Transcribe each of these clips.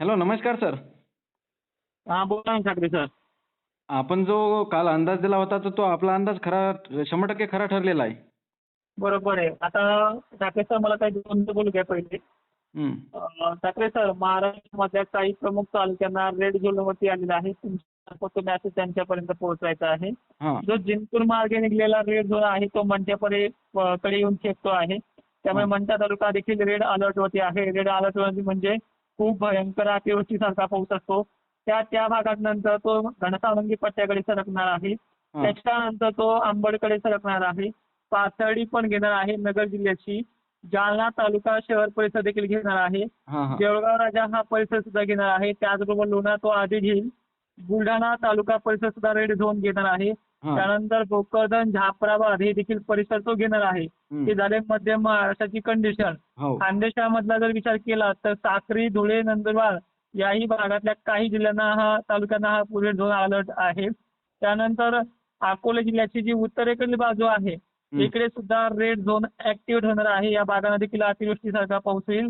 Hello नमस्कार sir. हा बोला ना ठाकरे सर. आपण जो काल अंदाज दिला होता तर तो आपला अंदाज खरा शंभर टक्के खरा ठरलेला आहे. बरोबर आहे. आता ठाकरे सर मला काही दोन बोलू द्या पहिले. अं, ठाकरे सर महाराष्ट्रामधल्या काही प्रमुख तालुक्यांना रेड झोनवरती आलेला आहे. तुमचा मॅसेज त्यांच्यापर्यंत पोहोचायचा आहे. हां. जो जिंतूर मार्गे निघलेला रेड झोन आहे तो मंठ्याकडे अं, कडे येऊन खेचतो आहे. त्यामुळे. मंठा तालुका देखील रेड अलर्टवरती आहे. रेड अलर्ट म्हणजे खूप भयंकर अतिवृष्टीसारखा पाऊस असतो. त्या त्या भागात नंतर तो घनसावंगी पट्ट्याकडे सरकणार आहे. त्याच्यानंतर तो अंबडकडे सरकणार आहे. पाथर्डी पण घेणार आहे नगर जिल्ह्याची. जालना तालुका शहर परिसर देखील घेणार आहे. देवळगाव राजा हा परिसर सुद्धा घेणार आहे. त्याचबरोबर लोणार तो आधी घेईल. बुलढाणा तालुका परिसर सुद्धा रेड झोन घेणार आहे. त्यानंतर भोकरदन झापराबाद हे देखील परिसर तो घेणार आहे. हं. हे झाले मध्य महाराष्ट्राची कंडिशन हो. खानदेशामधला जर विचार केला तर साक्री धुळे नंदुरबार याही भागातल्या काही जिल्ह्यांना हा तालुक्यांना हा पूर्व झोन अलर्ट आहे. त्यानंतर अकोला जिल्ह्याची जी उत्तरेकडील बाजू आहे. इकडे सुद्धा रेड झोन ऍक्टिव्ह होणार आहे. या भागांना देखील अतिवृष्टीसारखा पाऊस होईल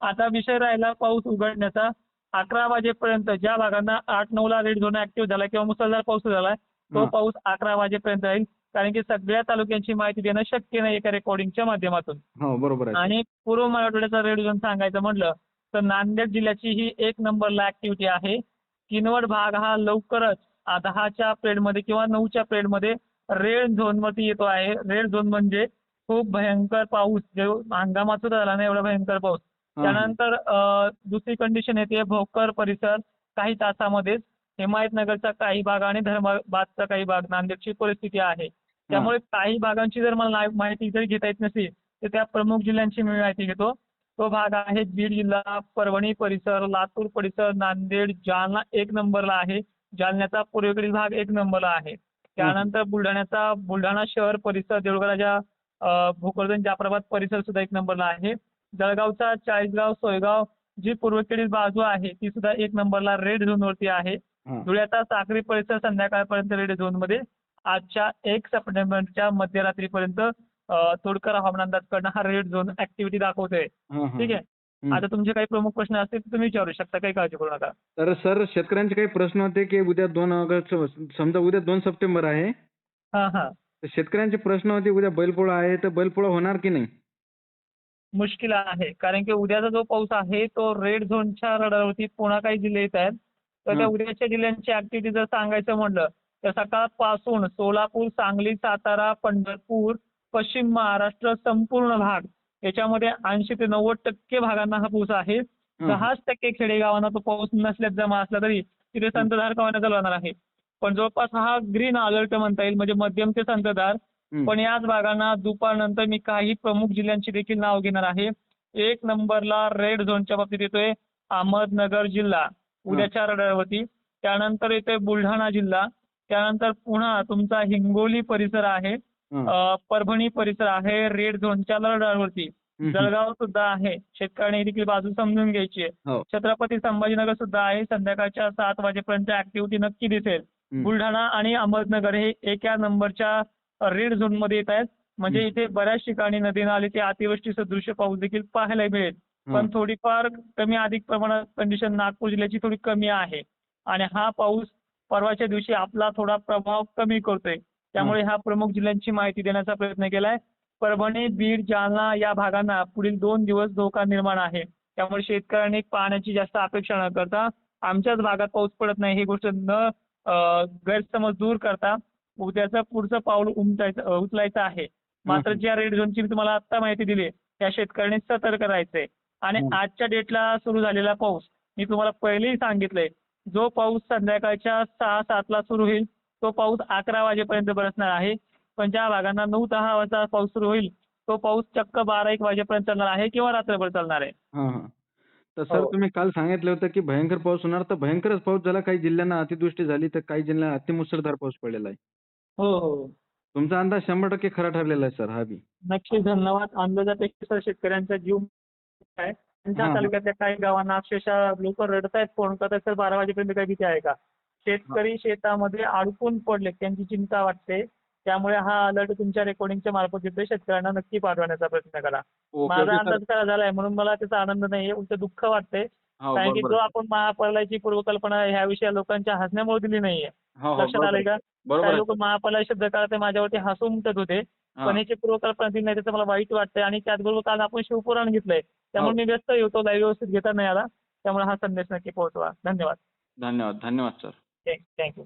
आता विषय राहिला पाऊस उघडण्याचा. अकरा वाजेपर्यंत ज्या भागांना आठ नऊला रेड झोन ऍक्टिव्ह झाला किंवा मुसळधार पाऊस झाला तो. पाऊस अकरा वाजेपर्यंत राहील कारण की सगळ्या तालुक्यांची माहिती देणं शक्य नाही एका रेकॉर्डिंगच्या माध्यमातून? हो बरोबर आणि पूर्व मराठवाड्याचा रेड झोन सांगायचं म्हटलं तर नांदेड जिल्ह्याची ही एक नंबरला ऍक्टिव्हिटी आहे. किनवट भाग हा लवकरच दहाच्या पिरियडमध्ये किंवा नऊच्या पिरियडमध्ये रेड झोनवरती येतो आहे. रेड झोन म्हणजे खूप भयंकर पाऊस. जो हंगामात सुद्धा झाला नाही एवढा भयंकर पाऊस. त्यानंतर दुसरी कंडिशन येते भोकर परिसर काही तासामध्येच हिमायतनगरचा काही भाग आणि धर्माबादचा काही भाग नांदेडची परिस्थिती आहे. त्यामुळे काही भागांची जर मला माहिती जर घेता येत नसेल तर त्या प्रमुख जिल्ह्यांची मी माहिती घेतो. तो भाग आहे बीड जिल्हा परभणी परिसर लातूर परिसर नांदेड जालना एक नंबरला आहे. जालन्याचा पूर्वेकडील भाग एक नंबरला आहे. त्यानंतर बुलढाण्याचा बुलढाणा शहर परिसर देऊळगडाच्या भोकरदन जाफराबाद परिसर सुद्धा एक नंबरला आहे. जळगावचा चाळीसगाव सोयगाव जी पूर्वेकडील बाजू आहे ती सुद्धा एक नंबरला रेड झोनवरती आहे. धुळ्याचा साक्री परिसर संध्याकाळपर्यंत रेड झोनमध्ये. आजच्या एक सप्टेंबरच्या मध्यरात्रीपर्यंत तोडकर हवामान अंदाजकडनं हा रेड झोन ऍक्टिव्हिटी दाखवतोय. ठीक आहे. आता तुमचे काही प्रमुख प्रश्न असतील तर तुम्ही विचारू शकता. काही काळजी करू नका. तर सर शेतकऱ्यांचे काही प्रश्न होते की उद्या दोन ऑगस्ट समजा उद्या दोन सप्टेंबर आहे. हा हा. तर शेतकऱ्यांचे प्रश्न होते उद्या बैलपोळा आहे तर बैलपोळा होणार की नाही? मुश्किल आहे. कारण की उद्याचा जो पाऊस आहे तो रेड झोनच्या रडारवरती पुन्हा काही जिल्हे येत आहेत. तर त्या. उद्याच्या जिल्ह्यांची ऍक्टिव्हिटी जर सांगायचं म्हणलं तर सकाळपासून सोलापूर सांगली सातारा पंढरपूर पश्चिम महाराष्ट्र संपूर्ण भाग याच्यामध्ये ऐंशी ते नव्वद टक्के भागांना हा पाऊस आहे. दहाच टक्के खेडेगावांना तो पाऊस नसल्यात जमा असला तरी तिथे संततधार कवाना चालू होणार आहे पण जवळपास हा ग्रीन अलर्ट म्हणता येईल म्हणजे मध्यम ते संततधार. पण याच भागांना दुपारनंतर मी काही प्रमुख जिल्ह्यांची देखील नाव घेणार आहे एक नंबरला रेड झोनच्या बाबतीत येतोय अहमदनगर जिल्हा उद्याच्या रडारवरती त्यानंतर येतोय बुलढाणा जिल्हा त्यानंतर पुन्हा तुमचा हिंगोली परिसर आहे परभणी परिसर आहे रेड झोनच्या रडारवरती. जळगाव सुद्धा आहे शेतकऱ्यांनी देखील बाजू समजून घ्यायची आहे. हो. छत्रपती संभाजीनगर सुद्धा आहे संध्याकाळच्या सात वाजेपर्यंत ऍक्टिव्हिटी नक्की दिसेल. बुलढाणा आणि अहमदनगर हे एका नंबरच्या रेड झोनमध्ये येत आहेत. म्हणजे. इथे बऱ्याच ठिकाणी नदी नालीचे अतिवृष्टी सदृश्य पाऊस देखील पाहायला मिळेल. पण. थोडीफार कमी अधिक प्रमाणात कंडिशन नागपूर जिल्ह्याची थोडी कमी आहे. आणि हा पाऊस परवाच्या दिवशी आपला थोडा प्रभाव कमी करतोय. त्यामुळे ह्या प्रमुख जिल्ह्यांची माहिती देण्याचा प्रयत्न केलाय. परभणी बीड जालना या भागांना पुढील दोन दिवस धोका निर्माण आहे. त्यामुळे शेतकऱ्यांनी पाण्याची जास्त अपेक्षा न करता आमच्याच भागात पाऊस पडत नाही ही गोष्ट न गैरसमज दूर करता उद्याचं पुढचं पाऊल उमटायचं उचलायचं आहे. मात्र. ज्या रेड झोनची मी तुम्हाला आता माहिती दिली त्या शेतकऱ्यांनी सतर्क राहायचंय. आणि. आजच्या डेटला सुरू झालेला पाऊस मी तुम्हाला पहिलेही सांगितलंय जो पाऊस संध्याकाळच्या सहा सातला सुरू होईल तो पाऊस अकरा वाजेपर्यंत बरसणार आहे. पण ज्या भागांना नऊ दहा वाजता पाऊस सुरू होईल तो पाऊस चक्क बारा एक वाजेपर्यंत चालणार आहे किंवा रात्रभर चालणार आहे. तर सर हो. तुम्ही काल सांगितलं होतं की भयंकर पाऊस होणार तर भयंकरच पाऊस झाला काही जिल्ह्यांना अतिवृष्टी झाली तर काही जिल्ह्यांना अतिमुसळधार पाऊस पडलेला आहे. हो हो. तुमचा अंदाज शंभर टक्के खरा ठरलेला आहे सर हा बी. नक्कीच धन्यवाद. अंदाजापेक्षा सर शेतकऱ्यांचा जीव त्यांच्या हां, हां. तालुक्यातल्या काही गावांना अक्षरशः लोक रडतायत फोन करतायत सर बारा वाजेपर्यंत काही भीती आहे का? शेतकरी शेतामध्ये अडकून पडले त्यांची चिंता वाटते. त्यामुळे हा अलर्ट तुमच्या रेकॉर्डिंगच्या मार्फत येतोय शेतकऱ्यांना नक्की पाठवण्याचा प्रयत्न करा. माझा अंदाज खरा झालाय म्हणून मला त्याचा आनंद नाहीये उलट दुःख वाटतंय. हो कारण की जो. आपण महाप्रलयाची पूर्वकल्पना ह्या विषयी लोकांच्या हसण्यामुळे दिली नाहीये. हो हो लक्षात आलंय. का? काही लोक महाप्रलय शब्द काढत माझ्यावरती हसून उमटत होते. पण याची पूर्वकल्पना दिली नाही त्याचं मला वाईट वाटतंय. आणि त्याचबरोबर काल आपण शिवपुराण घेतलंय. त्यामुळे हो. मी व्यस्त होतो लाईव्ह व्यवस्थित घेता नाही आला. त्यामुळे हा संदेश नक्की पोहोचवा. धन्यवाद. धन्यवाद. धन्यवाद सर थँक्यू